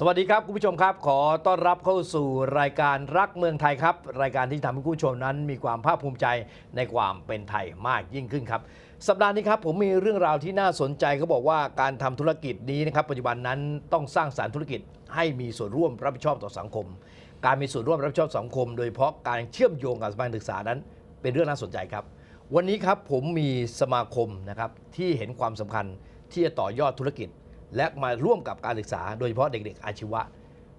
สวัสดีครับคุณผู้ชมครับ ขอต้อนรับเข้าสู่รายการรักเมืองไทยครับ รายการที่ทำให้คุณผู้ชมนั้นมีความภาคภูมิใจในความเป็นไทยมากยิ่งขึ้นครับ สัปดาห์นี้ครับผมมีเรื่องราวที่น่าสนใจเขาบอกว่าการทำธุรกิจนี้นะครับปัจจุบันนั้นต้องสร้างสารรค์ธุรกิจให้มีส่วนร่วมรับผิดชอบต่อสังคม การมีส่วนร่วมรับผิดชอบสังคม โดยเฉพาะการเชื่อมโยงกับสถาบันศึกษานั้น เป็นเรื่องน่าสนใจครับ วันนี้ครับผมมีสมาคมนะครับที่เห็นความสำคัญที่จะต่อยอดธุรกิจ และมาร่วมกับการศึกษา โดยเฉพาะเด็กๆอาชีวะ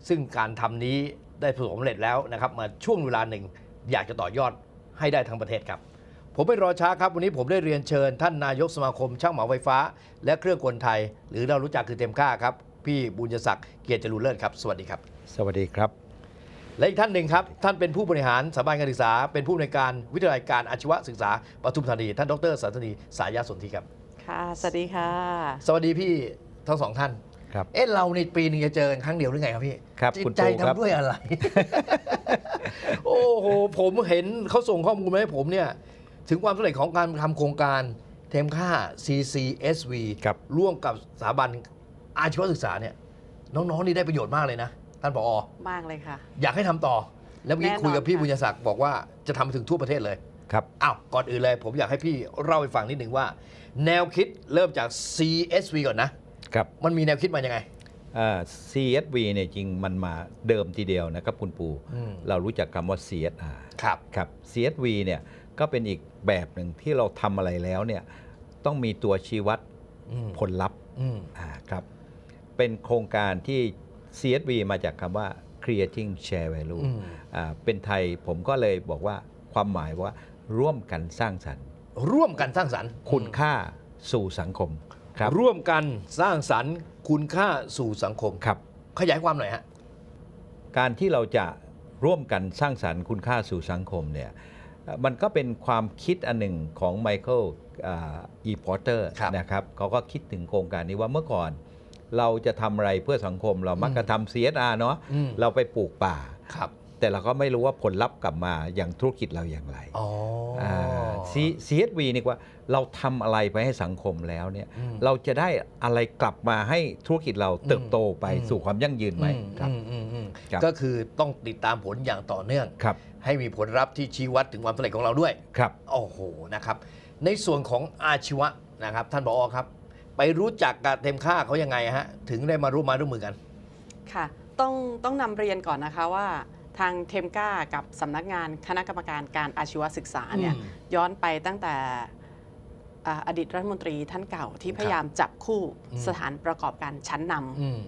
ซึ่งการทำนี้ได้ประสบความสำเร็จแล้วนะครับมาช่วงเวลาหนึ่งอยากจะต่อยอดให้ได้ทั้งประเทศครับ ผมไม่รอช้าครับวันนี้ผมได้เรียนเชิญ ท่านนายกสมาคม ช่างเหมาไฟฟ้า และเครื่องกลไทย หรือเรารู้จักคือเต็มค่าครับ พี่บุญยศักดิ์เกียรติจรูเลิศครับ สวัสดีครับ สวัสดีครับ และอีกท่านหนึ่งครับ ท่านเป็นผู้บริหารสถาบันการศึกษา เป็นผู้ในวยการวิทยาลัยการอาชีวศึกษาปทุมธานีท่านดรสันตนีสายาสนธิครับค่ะสวัสดีค่ะ สวัสดีพี่ ทั้งสองท่าน ครับ เอ๊ะเราในปีหนึงจะเจอกันครั้งเดียวหรือไงครับพี่ครับจิตคุณใจปูครับ ทำด้วยอะไร โอ้โหผมเห็นเขาส่งข้อมูลมาให้ผมเนี่ย ถึงความสำเร็จของการทำโครงการเทมค่า CCSV ครับ ร่วมกับสถาบันอาชีวศึกษาเนี่ย น้องๆนี่ได้ประโยชน์มากเลยนะ ท่านผอ มากเลยค่ะ อยากให้ทำต่อ แล้วเมื่อกี้แน่นอนคุยกับพี่ค่ะ บุญยศักดิ์บอกว่าจะทำไปถึงทั่วประเทศเลย ครับ อ้าว ก่อนอื่นเลย ผมอยากให้พี่เล่าให้ฟังนิดหนึ่งว่า แนวคิดเริ่มจาก CSV ก่อนนะ ครับ มันมีแนวคิดมายังไง อ่า CSV เนี่ยจริงมันมาเดิมทีเดียวนะครับคุณปู อืม เรารู้จักคำว่า CSR ครับ ครับ CSV เนี่ยก็เป็นอีกแบบหนึ่งที่เราทำอะไรแล้วเนี่ยต้องมีตัวชี้วัดอืม ผลลัพธ์อืม อ่าครับ เป็นโครงการที่ CSV มาจากคำว่า creating share value อืม อ่าเป็นไทยผมก็เลยบอกว่าความหมายว่าร่วมกันสร้างสรรค์ ร่วมกันสร้างสรรค์คุณค่าสู่สังคม ครับร่วมกันสร้างสรรค์คุณค่าสู่สังคมครับขขยายความหน่อยฮะการที่เราจะร่วมกันสร้างสรรค์คุณค่าสู่สังคมเนี่ยเอ่อมันก็เป็นความคิดอันหนึ่งของไมเคิลอีพอร์เตอร์ครับนะครับเขาก็คิดถึงโครงการนี้ว่าเมื่อก่อนเราจะทำอะไรเพื่อสังคมเรามักจะทำ CSR เนาะอืมเราไปปลูกป่าครับ แต่เราก็ไม่รู้ว่าผลลัพธ์กลับมาอย่างธุรกิจเราอย่างไรอ๋ออา C- CSV นี่ว่าเราทำอะไรไปให้สังคมแล้วเนี่ยอืมเราจะได้อะไรกลับมาให้ธุรกิจเราเติบโตไปอืมสู่ความยั่งยืนไหมอืมครับอืมอืมอืมครับก็คือต้องติดตามผลอย่างต่อเนื่องครับ ให้มีผลลัพธ์ที่ชี้วัดถึงความสำเร็จของเราด้วยครับโอ้โหนะครับ ในส่วนของอาชีวะนะครับ ท่านผอครับ ไปรู้จักกับเต็มค่าเขายังไงฮะถึงได้มาร่วมไมาร่วมมือกัน ค่ะ ต้องต้องนำเรียนก่อนนะคะว่า ทางเทมก้ากับสำนักงานคณะกรรมการการอาชีวศึกษาเนี่ยอืม ย้อนไปตั้งแต่อ่าอดีตรัฐมนตรีท่านเก่าที่ครับพยายามจับคู่อืม สถานประกอบการชั้นนำ อืม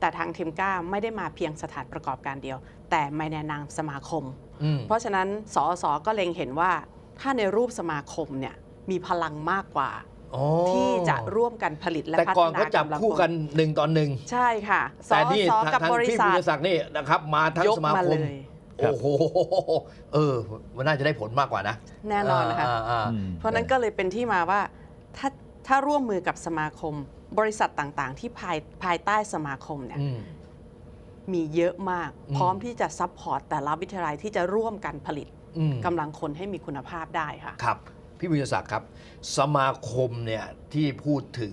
แต่ทางเทมก้าไม่ได้มาเพียงสถานประกอบการเดียว แต่ไม่แนนามสมาคม อืม เพราะฉะนั้นสอสอก็เล็งเห็นว่าถ้าในรูปสมาคมเนี่ยมีพลังมากกว่าอ๋อ ที่จะร่วมกันผลิตและแต่พัฒก่อนนาก็จับกำลังคู่กันหนึ่งต่อหนึ่งใช่ค่ะสแต่อนี่สอทางกับทางบริพี่ษับุทญศักดิ์นี่นะครับ มาทั้งยกสมามาคเลม ย โอ้โหเออ มันน่าจะได้ผลมากกว่านะแน่นอนนะคะาอ่าอืม เพราะนั้นก็เลยเป็นที่มาว่าถ้าถ้าร่วมมือกับสมาคม บริษัทต่างๆ ที่ภายภายใต้สมาคมเนี่ยอืม มีเยอะมาก อืม พร้อมที่จะซัพพอร์ตแต่ละวิทยาลัยที่จะร่วมกันผลิตอืมกำลังคนให้มีคุณภาพได้ค่ะ ครับ พี่บุญศักดิ์ครับ สมาคมเนี่ยที่พูดถึง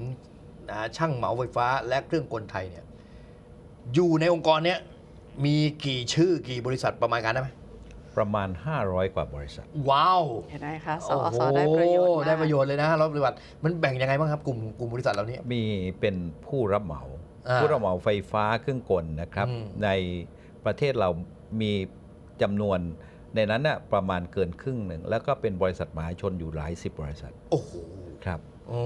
นะช่างเหมาไฟฟ้าและเครื่องกลไทยเนี่ยอยู่ในองค์กรเนี้ยมีกี่ชื่อกี่บริษัทประมาณกันได้ไหมประมาณ 500 กว่าบริษัท ว้าวเห็นไหมคะสโอ้อโหสอได้ประโยชน์มากได้ประโยชน์เลยนะรับปฏิบัติมันแบ่งยังไงบ้างครับกลุ่มกลุ่มบริษัทเหล่านี้มีเป็นผู้รับเหมาอ่าผู้รับเหมาไฟฟ้าเครื่องกลนะครับอืมในประเทศเรามีจำนวน ในนั้นน่ะประมาณเกินครึ่งหนึ่ง แล้วก็เป็นบริษัทมหาชนอยู่หลายสิบบริษัทโอ้โหครับโอ้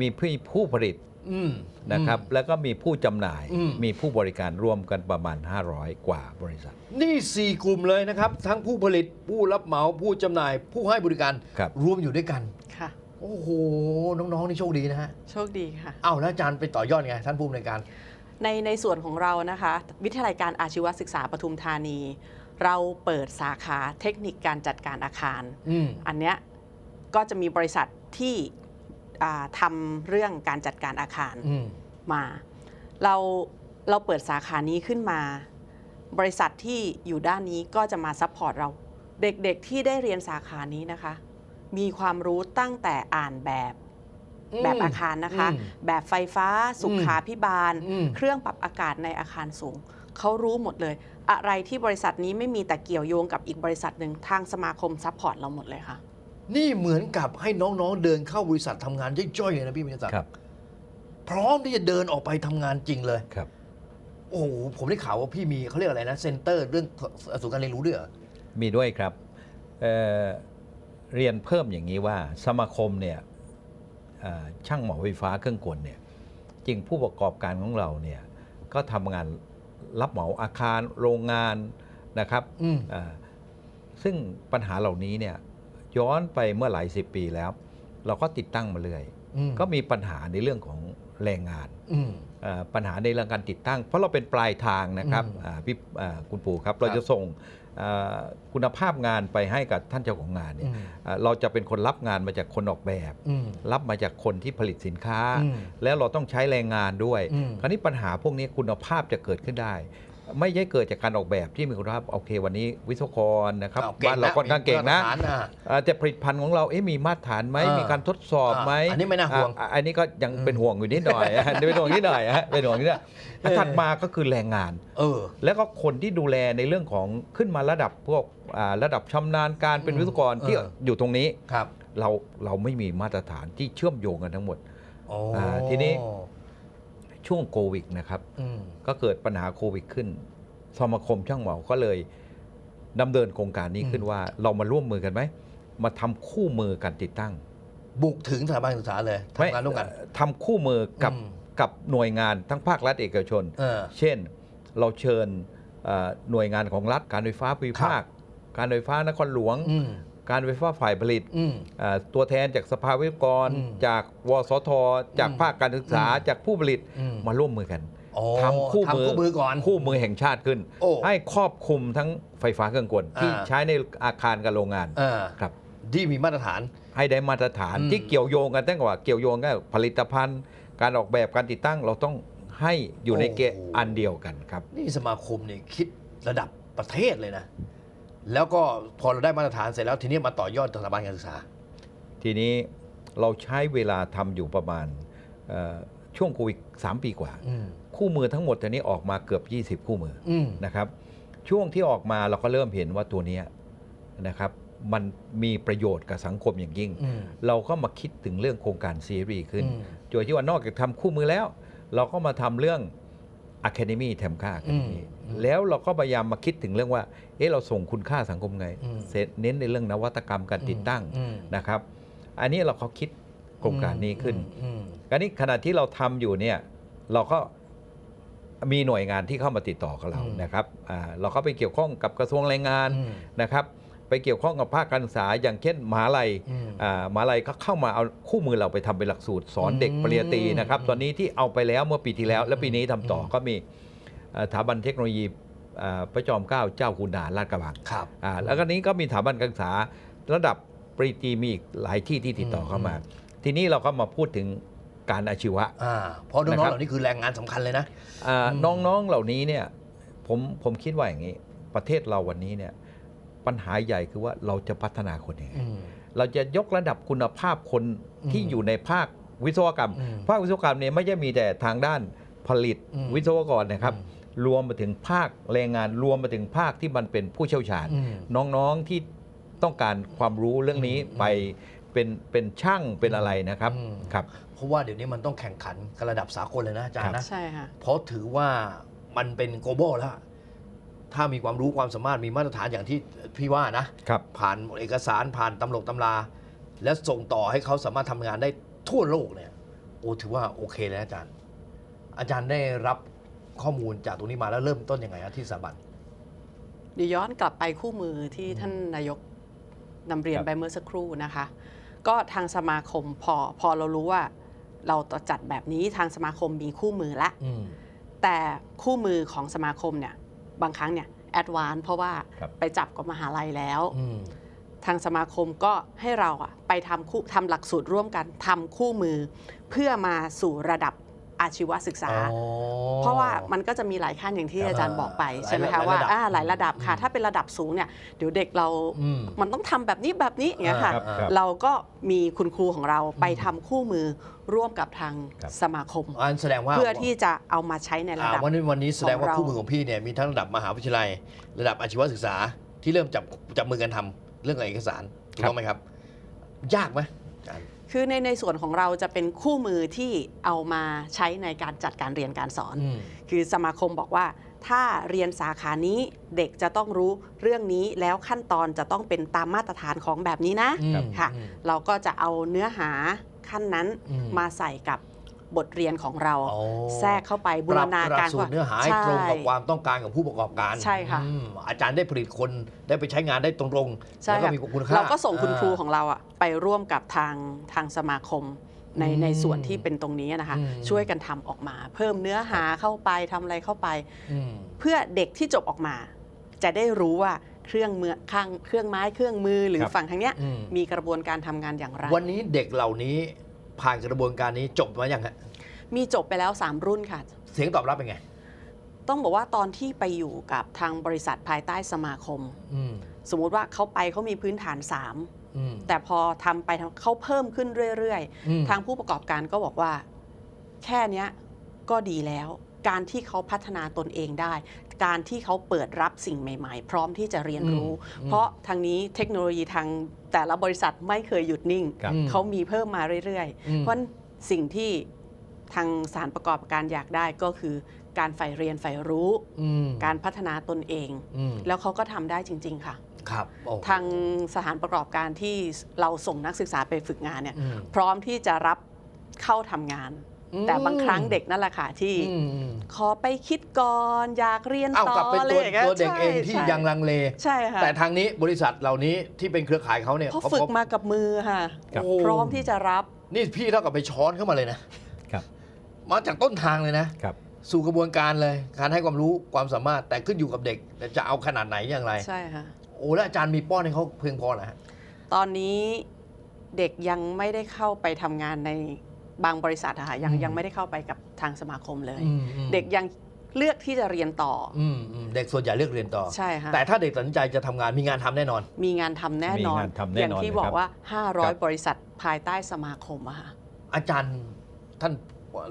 มีผู้ผู้ผลิตอืมนะครับอืมแล้วก็มีผู้จำหน่ายอืมมีผู้บริการรวมกันประมาณ 500 กว่าบริษัท นี่สี่กลุ่มเลยนะครับ ทั้งผู้ผลิตผู้รับเหมาผู้จำหน่าย ผู้ให้บริการครับรวมอยู่ด้วยกันค่ะโอ้โห น้อง ๆ นี่โชคดีนะฮะ โชคดีค่ะ เอ้าแล้วอาจารย์ไปต่อยอดไง ท่านผู้อำนวยการ ในในส่วนของเรานะคะ วิทยาลัยการอาชีวศึกษาปทุมธานี เราเปิดสาขาเทคนิคการจัดการอาคารอืมอันเนี้ยก็จะมีบริษัทที่อ่าทำเรื่องการจัดการอาคารอืมมา เราเราเปิดสาขานี้ขึ้นมา บริษัทที่อยู่ด้านนี้ก็จะมาซัพพอร์ตเรา เด็กๆที่ได้เรียนสาขานี้นะคะ มีความรู้ตั้งแต่อ่านแบบอืมแบบอาคารนะคะอืมแบบไฟฟ้า สุขาพิบาลอืมเครื่องปรับอากาศในอาคารสูง เขารู้หมดเลย อะไรที่บริษัทนี้ไม่มีแต่เกี่ยวโยงกับอีกบริษัทหนึ่งทางสมาคมซัพพอร์ตเราหมดเลยค่ะ นี่เหมือนกับให้น้องๆเดินเข้าบริษัททำงานย่อยๆเลยนะพี่มิตรศักดิ์ครับ พร้อมที่จะเดินออกไปทำงานจริงเลยครับ โอ้โหผมได้ข่าวว่าพี่มีเขาเรียกอะไรนะเซ็นเตอร์เรื่องศูนย์การเรียนรู้ด้วยเหรอมีด้วยครับเอ่อเรียนเพิ่มอย่างนี้ว่าสมาคมเนี่ยเอ่อช่างเหมาไฟฟ้าเครื่องกลเนี่ยจริงผู้ประกอบการของเราเนี่ยก็ทำงาน รับเหมาอาคารโรงงานนะครับอืมเอ่อซึ่งปัญหาเหล่านี้เนี่ยย้อนไปเมื่อหลายสิบปีแล้ว เราก็ติดตั้งมาเรื่อยอืมก็มีปัญหาในเรื่องของแรงงานอืมเอ่อปัญหาในเรื่องการติดตั้ง เพราะเราเป็นปลายทางนะครับอืมอ่าพี่อ่าคุณปู่ครับเราจะส่งเอ่อ คุณภาพงานไปให้กับท่านเจ้าของงานเนี่ยเอ่อเราจะเป็นคนรับงานมาจากคนออกแบบอืมรับมาจากคนที่ผลิตสินค้าอืมแล้วเราต้องใช้แรงงานด้วยอืมคราวนี้ปัญหาพวกนี้คุณภาพจะเกิดขึ้นได้ ไม่ใช่เกิดจากการออกแบบที่มีคุณภาพโอเควันนี้วิศวกรนะครับอ้วก่งบ้านเราค่อนข้างเก่งนะมีมาตรฐาอ่อ่าแต่ผลิตภัณฑ์ของเราเอ๊ะมีมาตรฐานไหมอ่ามีมีการทดสอบไหมอ่าอันนี้ไม่น่าห่วงอ่าอันนี้ก็ยังเป็นห่วงอยู่นิดหน่อยอะเป็นห่วงนิดหน่อยฮะเป็นห่วงนิดหน่อยเออ ถัดมาก็คือแรงงาน เออ แล้วก็คนที่ดูแลในเรื่องของขึ้นมาระดับพวกอ่าระดับชำนาญการเป็นอืมวิศวกรที่เออ อยู่ตรงนี้ ครับเราเราไม่มีมาตรฐานที่เชื่อมโยงกันทั้งหมด โอ้ อ่าทีนี้ ช่วงโควิดนะครับอืมก็เกิดปัญหาโควิดขึ้น สมาคมช่างเหมาก็เลยดำเนินโครงการนี้ขึ้นว่า เรามาร่วมมือกันไหม มาทำคู่มือการติดตั้ง บุกถึงสถาบันศึกษาเลยทำงานร่วมกันเอ่อทำคู่มือกับอืมกับหน่วยงานทั้งภาครัฐเอกชนเออเช่นเราเชิญเอ่อหน่วยงานของรัฐการไฟฟ้าภูมิภาค การไฟฟ้านครหลวงอืม การไฟฟ้าฝ่ายผลิตอืมเอ่อตัวแทนจากสภาวิศวกรอืมจากวสท จากอืมภาคการศึกษาอืมจากผู้ผลิตอืมมาร่วมมือกันอ๋อทำคู่มือทำคู่มือก่อนคู่มือแห่งชาติขึ้นโอ้ให้ครอบคลุมทั้งไฟฟ้าเครื่องกลที่อ่าใช้ในอาคารกับโรงงานเออครับที่มีมาตรฐานให้ได้มาตรฐานอืมที่เกี่ยวโยงกันตั้งแต่ว่าเกี่ยวโยงกับผลิตภัณฑ์ การออกแบบการติดตั้งเราต้องให้อยู่ในเกณฑ์อันเดียวกันครับ นี่สมาคมเนี่ยคิดระดับประเทศเลยนะ แล้วก็พอเราได้มาตรฐานเสร็จแล้วทีนี้มาต่อยอดสถาบันการศึกษา ทีนี้เราใช้เวลาทำอยู่ประมาณเอ่อช่วงโควิด3ปีกว่าอืมคู่มือทั้งหมดตอนนี้ออกมาเกือบ 20 คู่มืออืมนะครับ ช่วงที่ออกมาเราก็เริ่มเห็นว่าตัวเนี้ยนะครับมันมีประโยชน์กับสังคมอย่างยิ่งอืมเราก็มาคิดถึงเรื่องโครงการซีรีส์ขึ้นอืมโดยที่ว่านอกจากทำคู่มือแล้ว เราก็มาทำเรื่อง Academy แถมค่า Academy อืมแล้วเราก็พยายามมาคิดถึงเรื่องว่า เอ๊ะเราส่งคุณค่าสังคมไงอืมเสร็จเน้นในเรื่องนวัตกรรมการติดตั้งอืมนะครับ อันนี้เราเขาคิดโครงการนี้ขึ้นอืมอันนี้ขณะที่เราทำอยู่เนี่ยเราก็มีหน่วยงานที่เข้ามาติดต่อกับเราอืมนะครับอ่าเราก็ไปเกี่ยวข้องกับกระทรวงแรงงานอืมนะครับ ไปเกี่ยวข้องกับภาคการศึกษา อย่างเช่นมหาลัยอืมอ่ามหาลัยก็เข้ามาเอาคู่มือเราไปทำเป็นหลักสูตร สอนเด็กอืมปริญญาตรีนะครับ ตอนนี้ที่เอาไปแล้วเมื่อปีที่แล้ว และปีนี้ทำต่ออมก็มีเอ่อสถาบันเทคโนโลยีอ่า พระจอมเกล้าเจ้าคุณทหารลาดกระบังครับอ่าแล้วก็นี้ก็มีสถาบันการศึกษาระดับปริญญาตรีมีอีกหลายที่ที่ติดต่อเข้ามา ทีนี้เราก็มาพูดถึงการอาชีวะอ่าเพราะน้นะองๆครับเหล่านี้คือแรงงานสำคัญเลยนะอ่าอืมน้องๆเหล่านี้เนี่ยผมผมคิดว่าอย่างนี้ ประเทศเราวันนี้เนี่ยปัญหาใหญ่คือว่าเราจะพัฒนาคนยังไงอืมเราจะยกระดับคุณภาพคนที่อืมอยู่ในภาควิศวกรรมอืมภาควิศวกรรมเนี่ยไม่ใช่มีแต่ทางด้านผลิตอืมวิศวกรนะครับอืม รวมมาถึงภาคแรงงานรวมมาถึงภาคที่มันเป็นผู้เชี่ยวชาญอืมน้องๆที่ต้องการความรู้เรื่องนี้อืมไปเป็นเป็นช่างเป็นอะไรนะครับอืมครับ เพราะว่าเดี๋ยวนี้มันต้องแข่งขันกันระดับสากลเลยนะอาจารย์นะใช่ค่ะเพราะถือว่ามันเป็น global แล้วถ้ามีความรู้ความสามารถมีมาตรฐานอย่างที่พี่ว่านะครับผ่านเอกสารผ่านตำรกตำราและส่งต่อให้เขาสามารถทำงานได้ทั่วโลกเนี่ยโอ้ถือว่าโอเคเลยนะอาจารย์ อาจารย์ได้รับ ข้อมูลจากตรงนี้มาแล้วเริ่มต้นยังไงครับที่สถาบัน เดี๋ยวย้อนกลับไปคู่มือที่ท่านนายกนำเรียนครับไปเมื่อสักครู่นะคะ ก็ทางสมาคมพอพอเรารู้ว่า เราจะจัดแบบนี้ทางสมาคมมีคู่มือละอืมแต่คู่มือของสมาคมเนี่ยบางครั้งเนี่ยแอดวานเพราะว่าครับไปจับกับมหาลัยแล้วอืมทางสมาคมก็ให้เราอะไปทำคู่ทำหลักสูตรร่วมกันทำคู่มือ เพื่อมาสู่ระดับ อาชีวศึกษาอ๋อเพราะว่ามันก็จะมีหลายขั้นอย่างที่ครับอาจารย์บอกไปหลายใช่ไหมหลาคะยว่าระดับอ่าหลายระดับค่ะอืมถ้าเป็นระดับสูงเนี่ยเดี๋ยวเด็กเราอืมมันต้องทำแบบนี้แบบนี้อย่างเงี้ยค่ะครับครับเราก็มีคุณครูของเราไปทำคู่มือร่วมกับทางครับสมาคมอันแสดงว่าเพื่อที่จะเอามาใช้ในระอ่าดับวันนี้วันนี้แสดงว่าของเราคู่มือของพี่เนี่ยมีทั้งระดับมหาวิทยาลัย ระดับอาชีวศึกษาที่เริ่มจับจับมือกันทำเรื่องเอกสารถูกต้องไหมครับ ยากไหมอาจารย์ คือในในส่วนของเราจะเป็นคู่มือที่เอามาใช้ในการจัดการเรียนการสอน อืม คือสมาคมบอกว่า ถ้าเรียนสาขานี้เด็กจะต้องรู้เรื่องนี้แล้วขั้นตอนจะต้องเป็นตามมาตรฐานของแบบนี้นะ อืมค่ะ อืม เราก็จะเอาเนื้อหาขั้นนั้นอืม มาใส่กับบทเรียนของเรา อ๋อแทรกเข้าไปบูรณาปการบสูตรเนื้อหาให้ตรงกับความต้องการของผู้ประกอบการใช่ค่ะ อืมอาจารย์ได้ผลิตคนได้ไปใช้งานได้ตรงๆใช่แล้วก็ค่ะมีคุณค่าเราก็ส่งคุณครูาของเราอะ ไปร่วมกับทางทางสมาคมในอืมในส่วนที่เป็นตรงนี้นะคะอืมช่วยกันทำออกมา เพิ่มเนื้อหาเข้าไปทำอะไรเข้าไปอืมเพื่อเด็กที่จบออกมา จะได้รู้ว่าเครื่องมือข้างเครื่องไม้เครื่องมือหรือครับฝั่งทางเนี้ยอืมมีกระบวนการทำงานอย่างไรวันนี้เด็กเหล่านี้ผ่านกระบวนการนี้จบมาอย่างฮะมีจบไปแล้ว 3 รุ่นค่ะ เสียงตอบรับเป็นไง ต้องบอกว่าตอนที่ไปอยู่กับทางบริษัทภายใต้สมาคมอืมสมมุติว่าเขาไปเขามีพื้นฐานอืม3 แต่พอทำไปทำเขาเพิ่มขึ้นเรื่อยอืมๆทางผู้ประกอบการก็บอกว่า แค่เนี้ยก็ดีแล้ว การที่เขาพัฒนาตนเองได้ การที่เขาเปิดรับสิ่งใหม่ ๆ พร้อมที่จะเรียนรู้อืมเพราะทางนี้เทคโนโลยีทางแต่ละบริษัทไม่เคยหยุดนิ่งครับอืมเขามีเพิ่มมาเรื่อยอืๆมเพราะสิ่งที่ทางสารประกอบการอยากได้ก็คือการใฝ่เรียนใฝ่รู้อืมการพัฒนาตนเองอืมแล้วเขาก็ทำได้จริง ๆ ค่ะ ครับโอ้ทางสถานประกอบการที่เราส่งนักศึกษาไปฝึกงานเนี่ยอืมพร้อมที่จะรับเข้าทำงานอืมแต่บางครั้งเด็กนั่นแหละค่ะที่อืมอืมขอไปคิดก่อนอยากเรียนเอาต่อกลับเป็นอะไรตัวอย่างเงี้ยตัวเด็กเองที่ใช่ยังลังเลใช่ค่ะแต่ทางนี้บริษัทเหล่านี้ที่เป็นเครือข่ายเขาเนี่ยเพราะเขาฝึกพบมากับมือค่ะครับโอ้พร้อมที่จะรับนี่พี่เท่ากับไปช้อนเข้ามาเลยนะครับ มาจากต้นทางเลยนะครับสู่กระบวนการเลยการให้ความรู้ความสามารถแต่ขึ้นอยู่กับเด็กจะเอาขนาดไหนอย่างไรใช่ค่ะ โอ้แล้วอาจารย์มีป้อนให้เขาเพียงพอเหรอฮะตอนนี้เด็กยังไม่ได้เข้าไปทำงานในบางบริษัทอะค่ะยังอืมยังไม่ได้เข้าไปกับทางสมาคมเลย อืมอืมเด็กยังเลือกที่จะเรียนต่อออืมอืมเด็กส่วนใหญ่เลือกเรียนต่อ ใช่ค่ะแต่ถ้าเด็กตัดสินใจจะทำงานมีงานทำแน่นอน มีงานทำแน่นอน มีงานทำแน่อย่างนอนที่เลยบอครักบว่า ครับ 500 บริษัทภายใต้สมาคมอะค่ะ อาจารย์ท่าน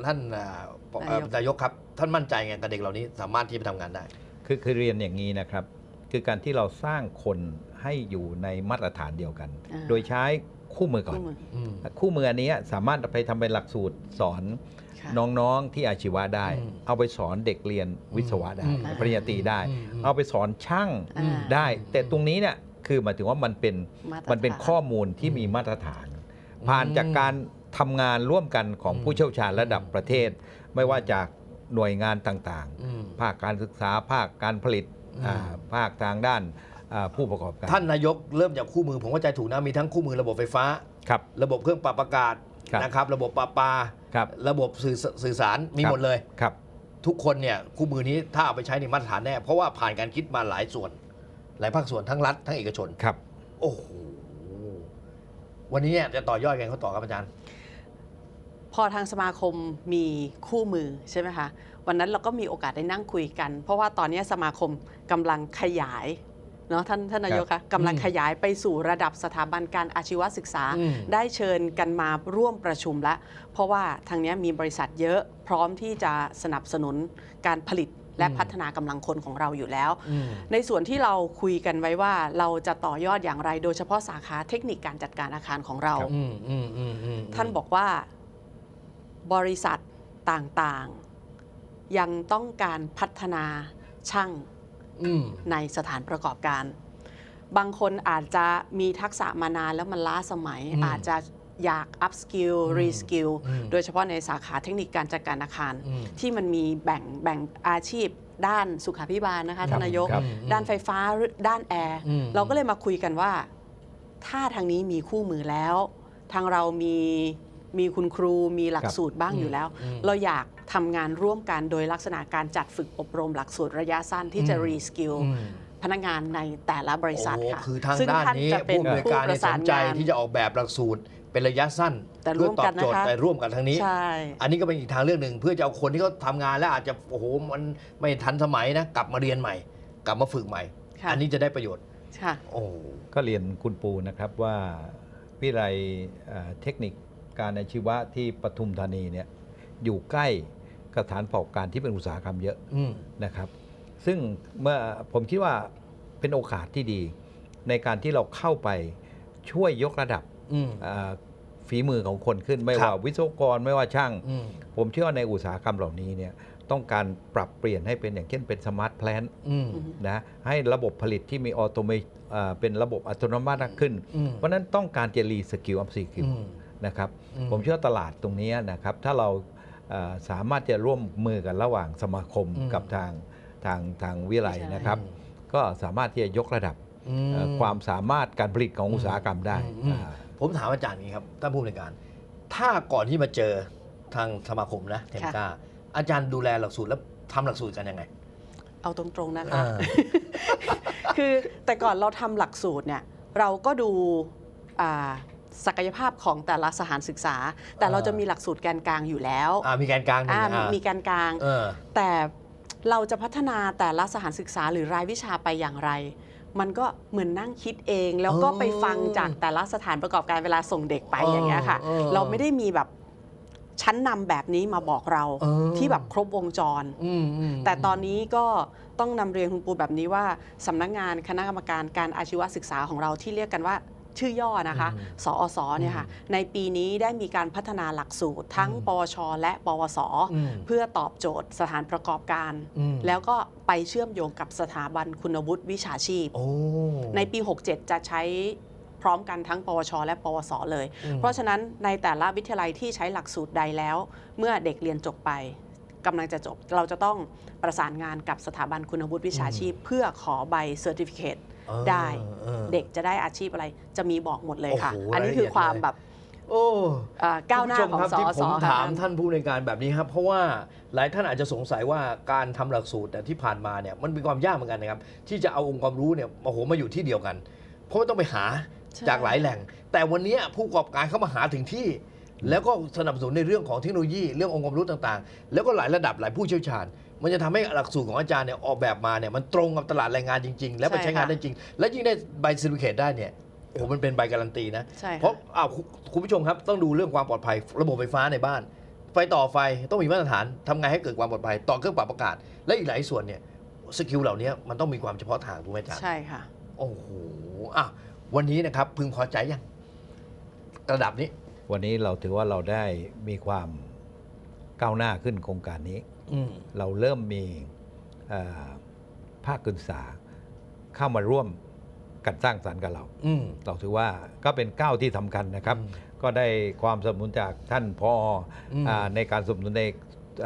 ท่านอ่าเอ่อนายก นายกครับ ท่านมั่นใจไงกับเด็กเหล่านี้สามารถที่จะไปทำงานได้ คือคือเรียนอย่างนี้นะครับ คือการที่เราสร้างคนให้อยู่ในมาตรฐานเดียวกันอ่าโดยใช้คู่มือก่อนคู่มืออืมคู่มืออันนี้สามารถไปทำเป็นหลักสูตรสอนค่ะน้องๆที่อาชีวะได้อืมเอาไปสอนเด็กเรียนวิศวะได้อืมปริญญาตรีได้อืมอืมเอาไปสอนช่างอ่าได้ แต่ตรงนี้เนี่ยคือหมายถึงว่ามันเป็นมาตรฐานมันเป็นข้อมูลที่มีมาตรฐาน ผ่านจากการทำงานร่วมกันของอืมผู้เชี่ยวชาญระดับประเทศ ไม่ว่าจากหน่วยงานต่างอืมๆภาคการศึกษาภาคการผลิต อืมอ่าภาคทางด้านอ่าผู้ประกอบการท่านนายกเริ่มจากคู่มือผมเข้าใจถูกนะมีทั้งคู่มือระบบไฟฟ้า ครับ ระบบเครื่องปรับอากาศครับนะครับ ระบบปลาปาครับ ระบบสื่อสื่อสารมีครับหมดเลย ครับ ทุกคนเนี่ยคู่มือนี้ถ้าเอาไปใช้ในมาตรฐานแน่ เพราะว่าผ่านการคิดมาหลายส่วน หลายภาคส่วนทั้งรัฐทั้งเอกชน ครับ โอ้โห วันนี้เนี่ยจะต่อยอดกันเขาต่อครับอาจารย์พ อทางสมาคมมีคู่มือใช่ไหมคะวันนั้นเราก็มีโอกาสได้นั่งคุยกัน เพราะว่าตอนนี้สมาคมกำลังขยายเนาะท่านท่านนายกคะกำลังขยายไปสู่ระดับสถาบันการอาชีวศึกษาอืมได้เชิญกันมาร่วมประชุมแล้ว เพราะว่าทางเนี้ยมีบริษัทเยอะพร้อมที่จะสนับสนุนการผลิตและอืมพัฒนากำลังคนของเราอยู่แล้วอืมในส่วนที่เราคุยกันไว้ว่าเราจะต่อยอดอย่างไร โดยเฉพาะสาขาเทคนิคการจัดการอาคารของเราอืมอืมอืมอืมท่านบอกว่า บริษัทต่างๆ ยังต้องการพัฒนาช่างอืมในสถานประกอบการ บางคนอาจจะมีทักษะมานานแล้วมันล้าสมัยอืมอาจจะอยาก up skill อืม re skill อืมโดยเฉพาะในสาขาเทคนิคการจัดการอาคารอืมที่มันมีแบ่งแบ่งอาชีพด้านสุขาพิบาลนะคะท่านนายกครับด้านไฟฟ้าหรือด้านแอร์อืมเราก็เลยมาคุยกันว่า ถ้าทางนี้มีคู่มือแล้ว ทางเรามี มีคุณครูมีหลักครับสูตรบ้างอยู่แล้วอืมเราอยากทำงานร่วมกันโดยลักษณะการจัดฝึกอบรมหลักสูตรระยะสั้นที่จะอืมรีสกิลอืมพนักงานในแต่ละบริษัทโอ้ค่ะคือทางซึ่งด้านท่านนี้จะเป็ผู้นอำนวยผู้การปเนี่ยระสสานนใจงานที่จะออกแบบหลักสูตรเป็นระยะสั้นแต่เพื่อร่วมตอกับนโจทย์นะคะแต่ร่วมกันทางนี้ใช่อันนี้ก็เป็นอีกทางเรื่องหนึ่งเพื่อจะเอาคนที่เขาทำงานแล้วอาจจะโอ้โหมันไม่ทันสมัยนะ กลับมาเรียนใหม่ กลับมาฝึกใหม่ค่ะอันนี้จะได้ประโยชน์ค่ะโอ้ก็เรียนคุณปูนะครับว่าวิไลยเอ่อเทคนิค การอาชีวะที่ปทุมธานีเนี่ยอยู่ใกล้สถานประกอบการที่เป็นอุตสาหกรรมเยอะอืม นะครับ ซึ่งเมื่อผมคิดว่าเป็นโอกาสที่ดี ในการที่เราเข้าไปช่วยยกระดับอืมเอ่อฝีมือของคนขึ้นไม่ครับว่าวิศวกรไม่ว่าช่าง อืม ผมเชื่อว่าในอุตสาหกรรมเหล่านี้เนี่ยต้องการปรับเปลี่ยนให้เป็นอย่างเช่นเป็นสมาร์ทแพลน อืม นะให้ระบบผลิตที่มีออโตเมเป็นระบบอัตโนมัติมากขึ้น อืม เพราะฉะนั้นต้องการจะรีสกิลอัพสกิลอืม นะครับอืมผมเชื่อว่าตลาดตรงนี้นะครับถ้าเราเอ่อสามารถจะร่วมมือกันระหว่างสมาคมอืมกับทางทางทางวิไลใช่นะครับ ก็สามารถที่จะยกระดับอืเอ่อความสามารถการผลิตของอุตสาหกรรมได้อืมอ่าผมถามอาจารย์นี้ครับท่านผู้อำนวยการ ถ้าก่อนที่มาเจอทางสมาคมนะเทมกาอาจารย์ดูแลหลักสูตรแล้วทำหลักสูตรกันยังไง เอาตรงๆนะคะอ่าคือแต่ก่อนเราทำหลักสูตรเนี่ยเราก็ดูอ่า ศักยภาพของแต่ละสถานศึกษา แต่เราจะมีหลักสูตรแกนกลางอยู่แล้วอ่ามีแกนกลางหนึ่งอ่าอ่ามีแกนกลาง เออ แต่เราจะพัฒนาแต่ละสถานศึกษาหรือรายวิชาไปอย่างไร มันก็เหมือนนั่งคิดเอง แล้วก็อ๋อไปฟังจากแต่ละสถานประกอบการเวลาส่งเด็กไปเอออย่างเงี้ยค่ะ เออเราไม่ได้มีแบบชั้นนำแบบนี้มาบอกเราเออ ที่แบบครบวงจร อืมอืมแต่ตอนนี้ก็ต้องนำเรียนคุณปูแบบนี้ว่าสำนักงานคณะกรรมการการอาชีวศึกษาของเราที่เรียกกันว่า ชื่อย่อนะคะอืมสอสเนี่ยค่ะ ในปีนี้ได้มีการพัฒนาหลักสูตร ทั้งอืมปวช และปวสอืมเพื่อตอบโจทย์สถานประกอบการอืมแล้วก็ไปเชื่อมโยงกับสถาบันคุณวุฒิวิชาชีพโอ้ในปี 67 จะใช้พร้อมกันทั้ง ปวช และ ปวส เลยอืมเพราะฉะนั้นในแต่ละวิทยาลัยที่ใช้หลักสูตรใดแล้ว เมื่อเด็กเรียนจบไปกำลังจะจบ เราจะต้องประสานงานกับสถาบันคุณวุฒิวิชาชีพ เพื่อขอใบเซอร์ติฟิเคตเออ ได้ออเด็กจะได้อาชีพอะไรจะมีบอกหมดเลยค่ะโอ้โหอันนี้คือรายละเอียดความเลยแบบโอ้เอ่อก้าวหน้าคุณของผู้ชมสครับอที่ผมสถามค่ะท่านผู้ในวยการแบบนี้ครับ เพราะว่าหลายท่านอาจจะสงสัยว่าการทำหลักสูตรแต่ยที่ผ่านมาเนี่ยมันมีความยากเหมือนกันนะครับ ที่จะเอาองค์ความรู้เนี่ยโอ้โหมาอยู่ที่เดียวกัน เพราะว่าต้องไปหาใช่จากหลายแหล่ง แต่วันนี้ผู้ประกอบการเข้ามาหาถึงที่ แล้วก็สนับสนุนในเรื่องของเทคโนโลยีเรื่ององค์ความรู้ต่างๆ แล้วก็หลายระดับหลายผู้เชี่ยวชาญ มันจะทำให้หลักสูตรของอาจารย์เนี่ยออกแบบมาเนี่ยมันตรงกับตลาดแรงงานจริง ๆ และไปใช่ใช้งานค่ะได้จริง และยิ่งได้ใบเซอร์ติฟิเคตได้เนี่ยโอ้โหมันเป็นใบการันตีนะใช่เพราะค่ะอ้าวคุณคุณผู้ชมครับต้องดูเรื่องความปลอดภัย ระบบไฟฟ้าในบ้าน ไฟต่อไฟต้องมีมาตรฐานทำไงให้เกิดความปลอดภัย ต่อเครื่องปรับอากาศ และอีกหลายส่วนเนี่ยสกิลเหล่านี้มันต้องมีความเฉพาะทางถูกไหมอาจารย์ใช่ค่ะ โอ้โหอะวันนี้นะครับพึงพอใจยังระดับนี้ วันนี้เราถือว่าเราได้มีความก้าวหน้าขึ้นโครงการนี้อืม เราเริ่มมีเอ่อภาคการศึกษาเข้ามาร่วมกันสร้างสรรค์กับเราอืมเราถือว่าก็เป็นก้าวที่สำคัญนะครับอืมก็ได้ความสนับสนุนจากท่านพออืมอ่าในการสนับสนุนใน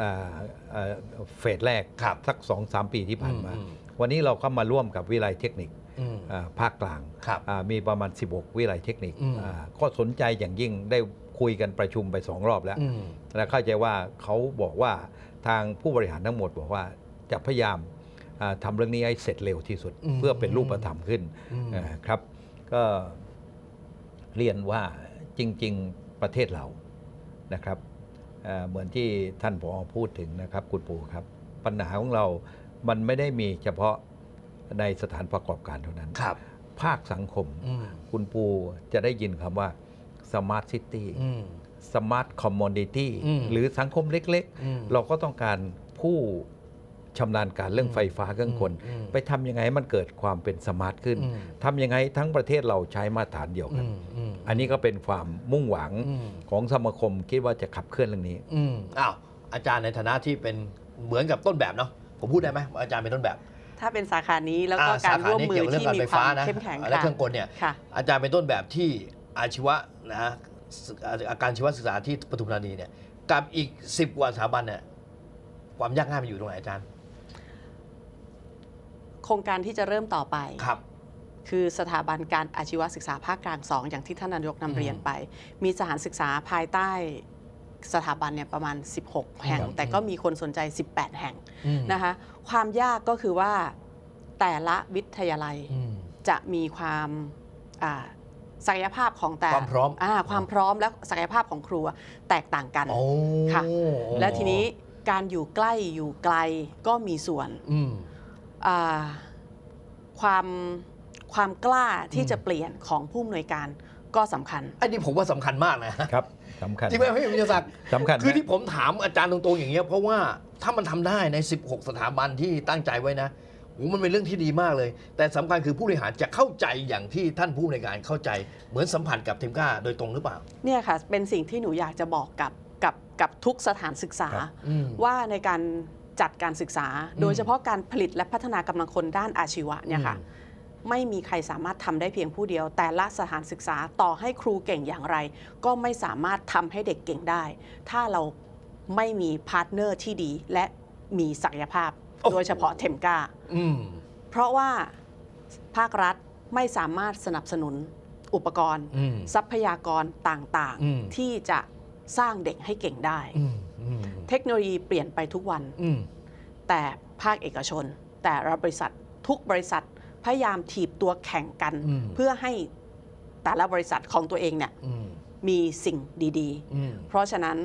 อ่าเอ่อเฟสแรกครับสักสองสามปีที่ผ่านมาอืมวันนี้เราก็มาร่วมกับวิไลยเทคนิคอืมอ่าภาคกลางครับอ่ามีประมาณ 16 วิไลยเทคนิคอืมอ่าก็สนใจอย่างยิ่งได้คุยกันประชุมไปสองรอบแล้วอืมและเข้าใจว่าเขาบอกว่า ทางผู้บริหารทั้งหมดบอกว่าจะพยายามอ่าทำเรื่องนี้ให้เสร็จเร็วที่สุดอืมเพื่อเป็นรูปธรรมขึ้นอืมอ่าครับ ก็เรียนว่าจริง ๆ ประเทศเรานะครับเอ่อเหมือนที่ท่านผอพูดถึงนะครับคุณปู่ครับ ปัญหาของเรามันไม่ได้มีเฉพาะในสถานประกอบการเท่านั้นครับ ภาคสังคมอืมคุณปูจะได้ยินคำว่า smart city อืม smart commodity อืมหรือสังคมเล็กอืมๆเราก็ต้องการผู้ชำนาญการเรื่องไฟฟ้าเครื่องกลอืมไปทำยังไงให้มันเกิดความเป็นสมาร์ทขึ้นอืมทำยังไงทั้งประเทศเราใช้มาตรฐานเดียวกันอืมอืมอันนี้ก็เป็นความมุ่งหวังอืมของสมาคมคิดว่าจะขับเคลื่อนเรื่องนี้อืมอ้าวอาจารย์ในฐานะที่เป็นเหมือนกับต้นแบบเนาะผมพูดได้ไหมว่าอาจารย์เป็นต้นแบบ ถ้าเป็นสาขานี้แล้วก็อ่การสขร่วมมืนี้อเกี่ยวกับเรื่ที่องการมีไฟควาฟ้ามนะเข้มแข็งและค่ะเครื่องกลเนี่ยค่ะอาจารย์เป็นต้นแบบที่อาชีวะนะฮะศึก อาการชีวศึกษาที่ปทุมธานีเนี่ยกับอีก 10 กว่าสถาบันเนี่ยความยากง่ายมันอยู่ตรงไหนอาจารย์ โครงการที่จะเริ่มต่อไปครับ คือสถาบันการอาชีวศึกษาภาคกลาง2อย่างที่ท่านนายกนำเรียนไป มีสถานศึกษาภายใต้สถาบันเนี่ยประมาณ 16 แห่งครับแต่ก็มีคนสนใจ 18 แห่งอืมนะคะความยากก็คือว่าแต่ละวิทยาลัยอืมจะมีความอ่า ศักยภาพของแต่ความพร้อมาความพร้อมและศักยภาพของครูแตกต่างกันโอ้ค่ะและทีนี้การอยู่ใกล้อยู่ไกลก็มีส่วนอืมอ่าความความกล้าที่อืมจะเปลี่ยนของผู้อำนวยการก็สำคัญไอ้นี่ผมว่าสำคัญมากนะครับสำคัญที่ไม่ให้วิทยาศักดิ์สำคัญคือนะที่ผมถามอาจารย์ตรงๆอย่างเงี้ยเพราะว่าถ้ามันทำได้ใน 16 สถาบันที่ตั้งใจไว้นะ โหมันเป็นเรื่องที่ดีมากเลย แต่สำคัญคือผู้บริหารจะเข้าใจอย่างที่ท่านผู้ในวยการเข้าใจเหมือนสัมผัสกับเทมก้าโดยตรงหรือเปล่า เนี่ยค่ะ เป็นสิ่งที่หนูอยากจะบอกกับกับกับทุกสถานศึกษา ครับอืม ว่าในการจัดการศึกษาอืมโดยเฉพาะการผลิตและพัฒนากำลังคนด้านอาชีวะเนี่ยค่ะอืมไม่มีใครสามารถทำได้เพียงผู้เดียว แต่ละสถานศึกษาต่อให้ครูเก่งอย่างไร ก็ไม่สามารถทำให้เด็กเก่งได้ ถ้าเราไม่มีพาร์ทเนอร์ที่ดีและมีศักยภาพ โอ้โหโดยเฉพาะเทมกาอืมเพราะว่าภาครัฐไม่สามารถสนับสนุนอุปกรณ์อืมทรัพยากรต่างอืมๆที่จะสร้างเด็กให้เก่งได้อืมอืมเทคโนโลยีเปลี่ยนไปทุกวันอืมแต่ภาคเอกชน แต่ละบริษัททุกบริษัทพยายามถีบตัวแข่งกันอืมเพื่อให้แต่ละบริษัทของตัวเองเนี่ยอืมมีสิ่งดีอืมๆเพราะฉะนั้น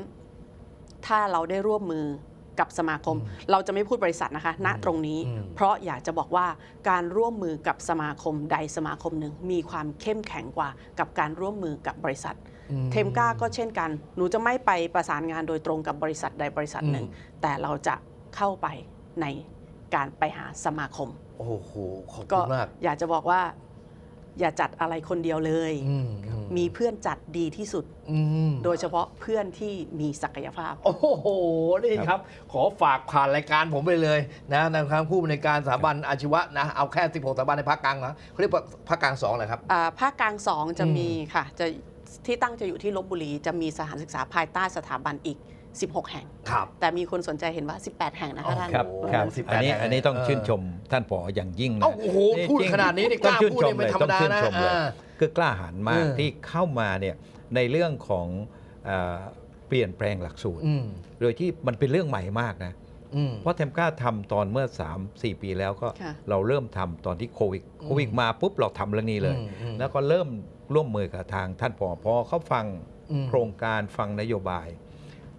ถ้าเราได้ร่วมมือ กับสมาคมอืมเราจะไม่พูดบริษัทนะคะ ณตรงนี้อืมเพราะอยากจะบอกว่าการร่วมมือกับสมาคมใดสมาคมหนึ่งมีความเข้มแข็งกว่ากับการร่วมมือกับบริษัทอืเทมก้าก็เช่นกัน หนูจะไม่ไปประสานงานโดยตรงกับบริษัทใดบริษัทหนึ่งอืมแต่เราจะเข้าไปในการไปหาสมาคม โอ้โห ขอบก็คุณมาก อยากจะบอกว่า อย่าจัดอะไรคนเดียวเลยอืมมีเพื่อนจัดดีที่สุดอืมโดยเฉพาะเพื่อนที่มีศักยภาพ โอ้โห นี่ครับ ขอฝากผ่านรายการผมไปเลยนะนะครับผู้ในวยการสถาบันอาชีวะนะ เอาแค่ 16สถาบันในภาคกลางนะเขาเรียกว่าภาคกลางสองเหรอครับอ่าภาคกลางสองจะอืมมีค่ะ จะที่ตั้งจะอยู่ที่ลบบุรี จะมีสถานศึกษาภายใต้สถาบันอีก 16 แห่ง ครับ แต่มีคนสนใจเห็นว่า 18 แห่งนะคะท่าน ครับโอ้โหครับ18อันนี้แห่ง อันนี้ต้องเออชื่นชมท่านผออย่างยิ่งนะเอ้าโอ้โหนี่พูดจริงขนาดนี้นี่กต้อล้างชื่นพูดชนี่มไม่เลยธรรต้มองดาชื่นนะชมเลยอ่า คือกล้าหาญมากเออ ที่เข้ามาเนี่ยในเรื่องของเออเปลี่ยนแปลงหลักสูตร อืมโดยที่มันเป็นเรื่องใหม่มากนะ อืม เพราะเทมก้าทำตอนเมื่อ 3 4 ปีแล้วก็ค่ะ เราเริ่มทำตอนที่โควิดโควิดมาปุ๊บเราทำเรื่องนี้เลย อืมอืมแล้วก็เริ่มร่วมมือกับทางท่านผอพอเขาฟังอืม โครงการฟังนโยบาย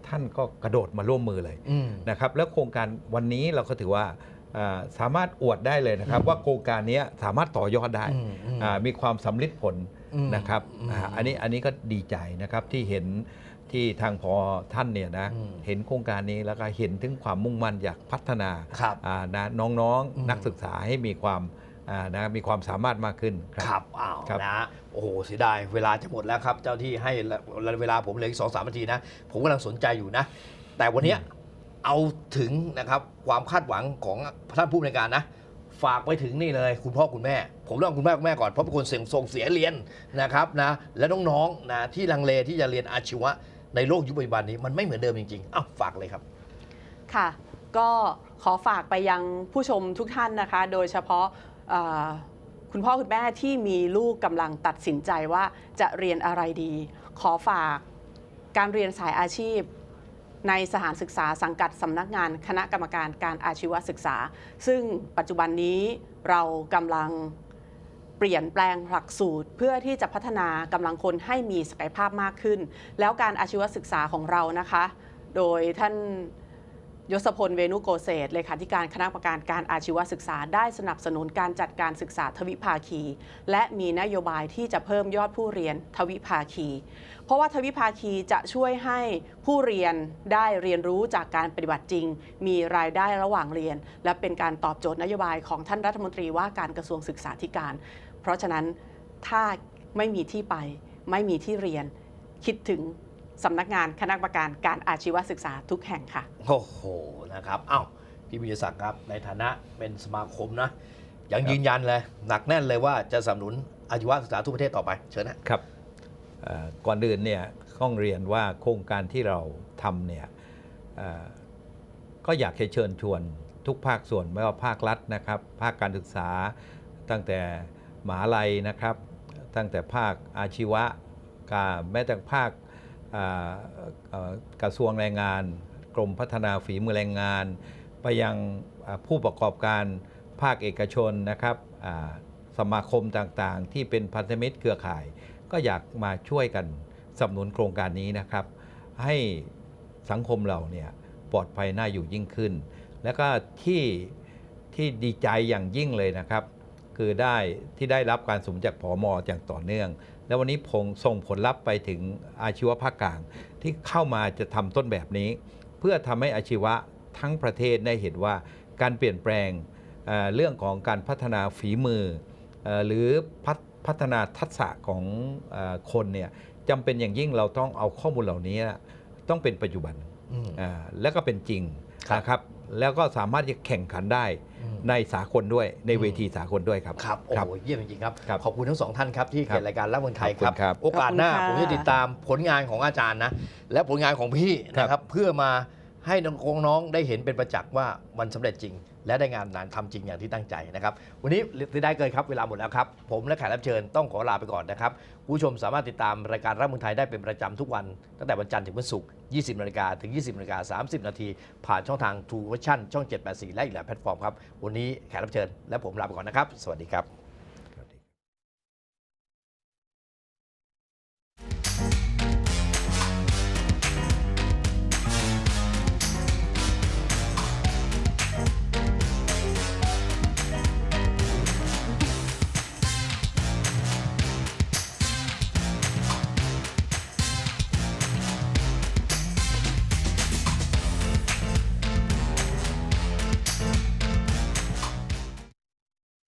ท่านก็กระโดดมาร่วมมือเลยอืมนะครับแล้วโครงการวันนี้เราก็ถือว่าอ่าสามารถอวดได้เลยนะครับ ว่าโครงการนี้สามารถต่อยอดได้อืมอืมอ่ามีความสำลิดผลอืมนะครับอืมอ่าอันนี้อันนี้ก็ดีใจนะครับที่เห็นที่ทางพอท่านเนี่ยนะอืมเห็นโครงการนี้แล้วก็เห็นถึงความมุ่งมั่นอยากพัฒนาครับอ่านะน้องอืมๆนักศึกษาให้มีความอ่านะมีความสามารถมากขึ้นครับครับอ้าวครับนะ โอ้โหเสียดายเวลาจะหมดแล้วครับ เจ้าที่ให้เวลาผมเหลืออีกสองสามนาทีนะ ผมกำลังสนใจอยู่นะ แต่วันเนี้ยเอาถึงนะครับความคาดหวังของท่านผู้ในวยการนะ ฝากไปถึงนี่เลยคุณพ่อคุณแม่ ผมเรื่องคุณแม่คุณแม่ก่อนเพราะเป็นคนเสี่ยงส่งเสียเรียนนะครับนะและน้องๆนะที่ลังเลที่จะเรียนอาชีวะในโลกยุคปัจจุบันนี้มันไม่เหมือนเดิมจริงๆอ้าวฝากเลยครับ ค่ะ ก็ขอฝากไปยังผู้ชมทุกท่านนะคะ โดยเฉพาะเอ่อ คุณพ่อคุณแม่ที่มีลูกกำลังตัดสินใจว่าจะเรียนอะไรดี ขอฝากการเรียนสายอาชีพ ในสถานศึกษาสังกัดสำนักงานคณะกรรมการการอาชีวศึกษา ซึ่งปัจจุบันนี้เรากำลังเปลี่ยนแปลงหลักสูตรเพื่อที่จะพัฒนากำลังคนให้มีศักยภาพมากขึ้น แล้วการอาชีวศึกษาของเรานะคะ โดยท่าน ยศพล เวนุโกเศษเลขาธิการคณะกรรมการการอาชีวศึกษาได้สนับสนุนการจัดการศึกษาทวิภาคี และมีนโยบายที่จะเพิ่มยอดผู้เรียนทวิภาคี เพราะว่าทวิภาคีจะช่วยให้ผู้เรียนได้เรียนรู้จากการปฏิบัติจริง มีรายได้ระหว่างเรียน และเป็นการตอบโจทย์นโยบายของท่านรัฐมนตรีว่าการกระทรวงศึกษาธิการ เพราะฉะนั้นถ้าไม่มีที่ไปไม่มีที่เรียนคิดถึง สำนักงานคณะกรรมการการอาชีวศึกษาทุกแห่งค่ะ โอ้โหนะครับเอ้าพี่วิทยาศักดิ์ครับในฐานะเป็นสมาคมนะยังยืนยันเลยหนักแน่นเลยว่าจะสนับสนุนอาชีวศึกษาทุกประเทศต่อไป เชิญนะครับเอ่อก่อนอื่นเนี่ยต้องเรียนว่าโครงการที่เราทำเนี่ยเอ่อก็อยากจะเชิญชวนทุกภาคส่วนไม่ว่าภาครัฐนะครับ ภาคการศึกษา ตั้งแต่มหาลัยนะครับ ตั้งแต่ภาคอาชีวะกาแม้แต่ภาคอ่าเอ่อ กระทรวงแรงงาน กรมพัฒนาฝีมือแรงงาน ไปยังผู้ประกอบการภาคเอกชนนะครับสมาคมต่างๆ ที่เป็นพันธมิตรเครือข่าย ก็อยากมาช่วยกันสนับสนุนโครงการนี้นะครับ ให้สังคมเราเนี่ยปลอดภัยน่าอยู่ยิ่งขึ้น แล้วก็ที่ที่ดีใจอย่างยิ่งเลยนะครับ คือได้ที่ได้รับการสนับสนุนจากผอมอย่างต่อเนื่อง แล้ววันนี้พงส่งผลลัพธ์ไปถึงอาชีวะภาคกลาง ที่เข้ามาจะทำต้นแบบนี้ เพื่อทำให้อาชีวะทั้งประเทศได้เห็นว่าการเปลี่ยนแปลงเอ่อเรื่องของการพัฒนาฝีมือเอ่อหรือพัฒพัฒนาทักษะของเออคนเนี่ยจำเป็นอย่างยิ่งเราต้องเอาข้อมูลเหล่านี้ต้องเป็นปัจจุบันอืมอ่าแล้วก็เป็นจริงครับนะครับแล้วก็สามารถจะแข่งขันได้อืม ในสากลด้วยในเวทีสากลด้วยครับ ครับ โอ้โหเยี่ยมจริงๆครับ ครับขอบคุณทั้งสองท่านครับที่ครับเกียรติรายการรักเมืองไทยคขรัอบคุณครับโอกาสหน้าขอบผคุมณค่ะ จะติดตามผลงานของอาจารย์นะ และผลงานของพี่นะครับ เพื่อมาให้น้องๆได้เห็นเป็นประจักษ์ว่ามันสำเร็จจริง และได้งานนานทำจริงอย่างที่ตั้งใจนะครับ วันนี้ได้เกินครับเวลาหมดแล้วครับ ผมและแขกรับเชิญต้องขอลาไปก่อนนะครับผู้ชมสามารถติดตามรายการรักเมืองไทยได้เป็นประจำทุกวัน ตั้งแต่วันจันทร์ถึงวันศุกร์ 20 นาฬิกาถึง 20 นาฬิกา 30 นาที ผ่านช่องทางทูวิชั่นช่อง 784 และอีกหลายแพลตฟอร์มครับ วันนี้แขกรับเชิญและผมลาไปก่อนนะครับ สวัสดีครับ